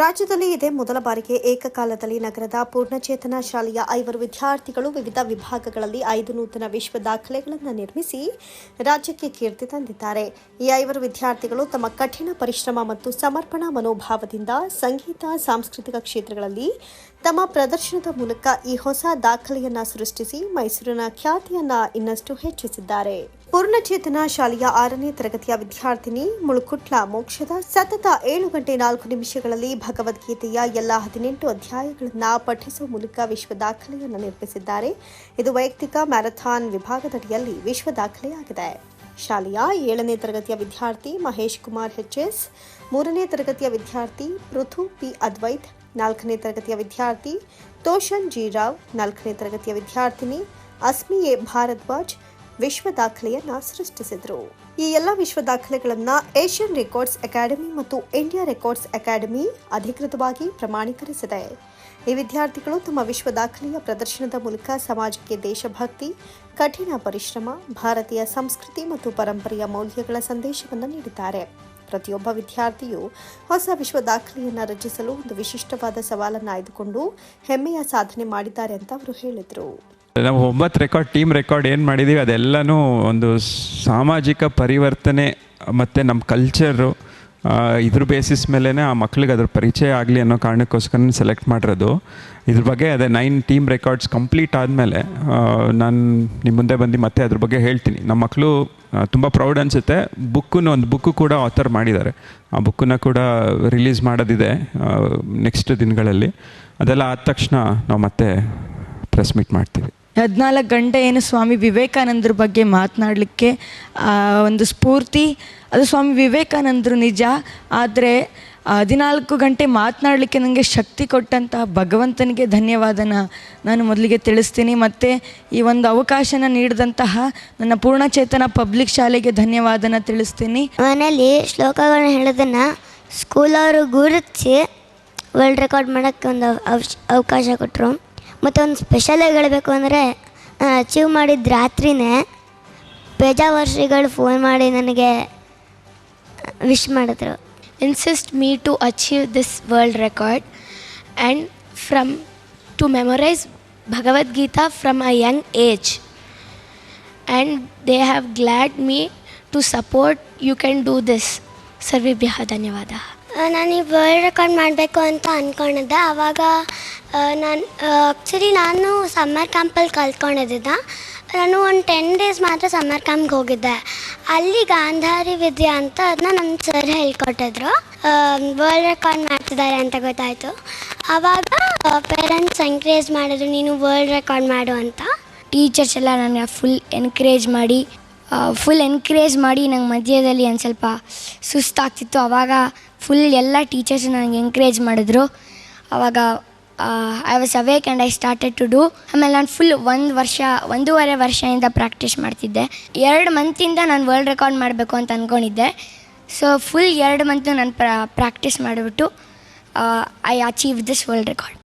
ರಾಜ್ಯದಲ್ಲಿ ಇದೇ ಮೊದಲ ಬಾರಿಗೆ ಏಕಕಾಲದಲ್ಲಿ ನಗರದ ಪೂರ್ಣಚೇತನ ಶಾಲೆಯ ಐವರು ವಿದ್ಯಾರ್ಥಿಗಳು ವಿವಿಧ ವಿಭಾಗಗಳಲ್ಲಿ ಐದು ನೂತನ ವಿಶ್ವ ದಾಖಲೆಗಳನ್ನು ನಿರ್ಮಿಸಿ ರಾಜ್ಯಕ್ಕೆ ಕೀರ್ತಿ ತಂದಿದ್ದಾರೆ. ಈ ಐವರು ವಿದ್ಯಾರ್ಥಿಗಳು ತಮ್ಮ ಕಠಿಣ ಪರಿಶ್ರಮ ಮತ್ತು ಸಮರ್ಪಣಾ ಮನೋಭಾವದಿಂದ ಸಂಗೀತ, ಸಾಂಸ್ಕೃತಿಕ ಕ್ಷೇತ್ರಗಳಲ್ಲಿ ತಮ್ಮ ಪ್ರದರ್ಶನದ ಮೂಲಕ ಈ ಹೊಸ ದಾಖಲೆಯನ್ನು ಸೃಷ್ಟಿಸಿ ಮೈಸೂರಿನ ಖ್ಯಾತಿಯನ್ನು ಇನ್ನಷ್ಟು ಹೆಚ್ಚಿಸಿದ್ದಾರೆ. ಪೂರ್ಣಚೇತನ ಶಾಲೆಯ ಆರನೇ ತರಗತಿಯ ವಿದ್ಯಾರ್ಥಿನಿ ಮುಳುಕುಟ್ಲ ಮೋಕ್ಷದ ಸತತ ಏಳು ಗಂಟೆ ನಾಲ್ಕು ನಿಮಿಷಗಳಲ್ಲಿ ಭಗವದ್ಗೀತೆಯ ಎಲ್ಲ ಹದಿನೆಂಟು ಅಧ್ಯಾಯಗಳನ್ನು ಪಠಿಸುವ ಮೂಲಕ ವಿಶ್ವ ದಾಖಲೆಯನ್ನು ನಿರ್ಮಿಸಿದ್ದಾರೆ. ಇದು ವೈಯಕ್ತಿಕ ಮ್ಯಾರಥಾನ್ ವಿಭಾಗದಡಿಯಲ್ಲಿ ವಿಶ್ವ ದಾಖಲೆಯಾಗಿದೆ. ಶಾಲೆಯ ಏಳನೇ ತರಗತಿಯ ವಿದ್ಯಾರ್ಥಿ ಮಹೇಶ್ ಕುಮಾರ್ ಎಚ್ಎಸ್ ಮೂರನೇ ತರಗತಿಯ ವಿದ್ಯಾರ್ಥಿ ಪೃಥು ಪಿ ಅದ್ವೈತ್, ನಾಲ್ಕನೇ ತರಗತಿಯ ವಿದ್ಯಾರ್ಥಿ ತೋಷನ್ ಜಿ ರಾವ್, ನಾಲ್ಕನೇ ತರಗತಿಯ ವಿದ್ಯಾರ್ಥಿನಿ ಅಸ್ಮಿ ಎ ಭಾರದ್ವಾಜ್ ವಿಶ್ವ ದಾಖಲೆಯನ್ನ ಸೃಷ್ಟಿಸಿದರು. ಈ ಎಲ್ಲ ವಿಶ್ವ ದಾಖಲೆಗಳನ್ನ ಏಷ್ಯನ್ ರೆಕಾರ್ಡ್ಸ್ ಅಕಾಡೆಮಿ ಮತ್ತು ಇಂಡಿಯಾ ರೆಕಾರ್ಡ್ಸ್ ಅಕಾಡೆಮಿ ಅಧಿಕೃತವಾಗಿ ಪ್ರಮಾಣೀಕರಿಸಿದೆ. ಈ ವಿದ್ಯಾರ್ಥಿಗಳು ತಮ್ಮ ವಿಶ್ವ ದಾಖಲೆಯ ಪ್ರದರ್ಶನದ ಮೂಲಕ ಸಮಾಜಕ್ಕೆ ದೇಶಭಕ್ತಿ, ಕಠಿಣ ಪರಿಶ್ರಮ, ಭಾರತೀಯ ಸಂಸ್ಕೃತಿ ಮತ್ತು ಪರಂಪರೆಯ ಮೌಲ್ಯಗಳ ಸಂದೇಶವನ್ನು ನೀಡಿದ್ದಾರೆ. ಪ್ರತಿಯೊಬ್ಬ ವಿದ್ಯಾರ್ಥಿಯು ಹೊಸ ವಿಶ್ವ ದಾಖಲೆಯನ್ನು ರಚಿಸಲು ಒಂದು ವಿಶಿಷ್ಟವಾದ ಸವಾಲನ್ನು ಆಯ್ದುಕೊಂಡು ಹೆಮ್ಮೆಯ ಸಾಧನೆ ಮಾಡಿದ್ದಾರೆ ಅಂತ ಅವರು ಹೇಳಿದರು. ನಾವು ಒಂಬತ್ತು ರೆಕಾರ್ಡ್ ಟೀಮ್ ರೆಕಾರ್ಡ್ ಏನು ಮಾಡಿದ್ದೀವಿ ಅದೆಲ್ಲನೂ ಒಂದು ಸಾಮಾಜಿಕ ಪರಿವರ್ತನೆ ಮತ್ತು ನಮ್ಮ ಕಲ್ಚರು ಇದ್ರ ಬೇಸಿಸ್ ಮೇಲೇ ಆ ಮಕ್ಳಿಗೆ ಅದ್ರ ಪರಿಚಯ ಆಗಲಿ ಅನ್ನೋ ಕಾರಣಕ್ಕೋಸ್ಕರ ಸೆಲೆಕ್ಟ್ ಮಾಡಿರೋದು. ಇದ್ರ ಬಗ್ಗೆ ಅದೇ ನೈನ್ ಟೀಮ್ ರೆಕಾರ್ಡ್ಸ್ ಕಂಪ್ಲೀಟ್ ಆದಮೇಲೆ ನಾನು ನಿಮ್ಮ ಮುಂದೆ ಬಂದು ಮತ್ತೆ ಅದ್ರ ಬಗ್ಗೆ ಹೇಳ್ತೀನಿ. ನಮ್ಮ ಮಕ್ಕಳು ತುಂಬ ಪ್ರೌಡ್ ಅನಿಸುತ್ತೆ. ಬುಕ್ಕನ್ನು ಒಂದು ಬುಕ್ಕು ಕೂಡ ಆಥರ್ ಮಾಡಿದ್ದಾರೆ. ಆ ಬುಕ್ಕನ್ನ ಕೂಡ ರಿಲೀಸ್ ಮಾಡೋದಿದೆ ನೆಕ್ಸ್ಟ್ ದಿನಗಳಲ್ಲಿ. ಅದೆಲ್ಲ ಆದ ತಕ್ಷಣ ನಾವು ಮತ್ತೆ ಪ್ರೆಸ್ ಮೀಟ್ ಮಾಡ್ತೀವಿ. ಹದಿನಾಲ್ಕು ಗಂಟೆ ಏನು ಸ್ವಾಮಿ ವಿವೇಕಾನಂದರ ಬಗ್ಗೆ ಮಾತನಾಡಲಿಕ್ಕೆ ಒಂದು ಸ್ಫೂರ್ತಿ. ಅದು ಸ್ವಾಮಿ ವಿವೇಕಾನಂದರು ನಿಜ, ಆದರೆ ಹದಿನಾಲ್ಕು ಗಂಟೆ ಮಾತನಾಡಲಿಕ್ಕೆ ನನಗೆ ಶಕ್ತಿ ಕೊಟ್ಟಂತಹ ಭಗವಂತನಿಗೆ ಧನ್ಯವಾದನ ನಾನು ಮೊದಲಿಗೆ ತಿಳಿಸ್ತೀನಿ. ಮತ್ತು ಈ ಒಂದು ಅವಕಾಶನ ನೀಡಿದಂತಹ ನನ್ನ ಪೂರ್ಣಚೇತನ ಪಬ್ಲಿಕ್ ಶಾಲೆಗೆ ಧನ್ಯವಾದನ ತಿಳಿಸ್ತೀನಿ. ಮನೇಲಿ ಶ್ಲೋಕಗಳನ್ನ ಹೇಳೋದನ್ನು ಸ್ಕೂಲವರು ಗುರುತಿಸಿ ವರ್ಲ್ಡ್ ರೆಕಾರ್ಡ್ ಮಾಡೋಕ್ಕೆ ಒಂದು ಅವಕಾಶ ಕೊಟ್ಟರು ಮತ್ತು ಒಂದು ಸ್ಪೆಷಲ್ ಆಗಿ ಹೇಳಬೇಕು ಅಂದರೆ ಅಚೀವ್ ಮಾಡಿದ ರಾತ್ರಿನೇ ಪೇಜಾವರ್ಷಿಗಳು ಫೋನ್ ಮಾಡಿ ನನಗೆ ವಿಶ್ ಮಾಡಿದ್ರು. Insist me to achieve this world record and from to memorise Bhagavadgita from a young age and they have glad me to support you can do this ಸರ್ವೇಭ್ಯ ಧನ್ಯವಾದ. ನಾನು ಈ ವರ್ಲ್ಡ್ ರೆಕಾರ್ಡ್ ಮಾಡಬೇಕು ಅಂತ ಅಂದ್ಕೊಂಡಿದ್ದೆ ಆವಾಗ ನಾನು ಆ್ಯಕ್ಚುಲಿ ನಾನು ಸಮ್ಮರ್ ಕ್ಯಾಂಪಲ್ಲಿ ಕಲ್ತ್ಕೊಂಡಿದ್ದೆ ನಾನು ಒಂದು ಟೆನ್ ಡೇಸ್ ಮಾತ್ರ ಸಮ್ಮರ್ ಕ್ಯಾಂಪ್ಗೆ ಹೋಗಿದ್ದೆ. ಅಲ್ಲಿ ಗಾಂಧಾರಿ ವಿದ್ಯೆ ಅಂತ ಅದನ್ನ ನನ್ನ ಸರ್ ಹೇಳ್ಕೊಟ್ಟಿದ್ರು. ವರ್ಲ್ಡ್ ರೆಕಾರ್ಡ್ ಮಾಡ್ತಿದ್ದಾರೆ ಅಂತ ಗೊತ್ತಾಯಿತು. ಆವಾಗ ಪೇರೆಂಟ್ಸ್ ಎಂಕರೇಜ್ ಮಾಡಿದ್ರು, ನೀನು ವರ್ಲ್ಡ್ ರೆಕಾರ್ಡ್ ಮಾಡು ಅಂತ. ಟೀಚರ್ಸ್ ಎಲ್ಲ ನನಗೆ ಫುಲ್ ಎನ್ಕರೇಜ್ ಮಾಡಿ ಫುಲ್ ಎನ್ಕರೇಜ್ ಮಾಡಿ ನಂಗೆ ಮಧ್ಯದಲ್ಲಿ ಒಂದು ಸ್ವಲ್ಪ ಸುಸ್ತಾಗ್ತಿತ್ತು. ಆವಾಗ ಫುಲ್ ಎಲ್ಲ ಟೀಚರ್ಸ್ ನನಗೆ ಎನ್ಕರೇಜ್ ಮಾಡಿದ್ರು. ಆವಾಗ I was awake and I started to do ಆಮೇಲೆ ನಾನು ಫುಲ್ ಒಂದು ವರ್ಷ, ಒಂದೂವರೆ ವರ್ಷದಿಂದ ಪ್ರಾಕ್ಟೀಸ್ ಮಾಡ್ತಿದ್ದೆ. ಎರಡು ಮಂತಿಂದ ನಾನು ವರ್ಲ್ಡ್ ರೆಕಾರ್ಡ್ ಮಾಡಬೇಕು ಅಂತ ಅಂದ್ಕೊಂಡಿದ್ದೆ ಸೊ ಫುಲ್ ಎರಡು ಮಂತು ನಾನು ಪ್ರಾಕ್ಟೀಸ್ ಮಾಡಿಬಿಟ್ಟು I achieve this world record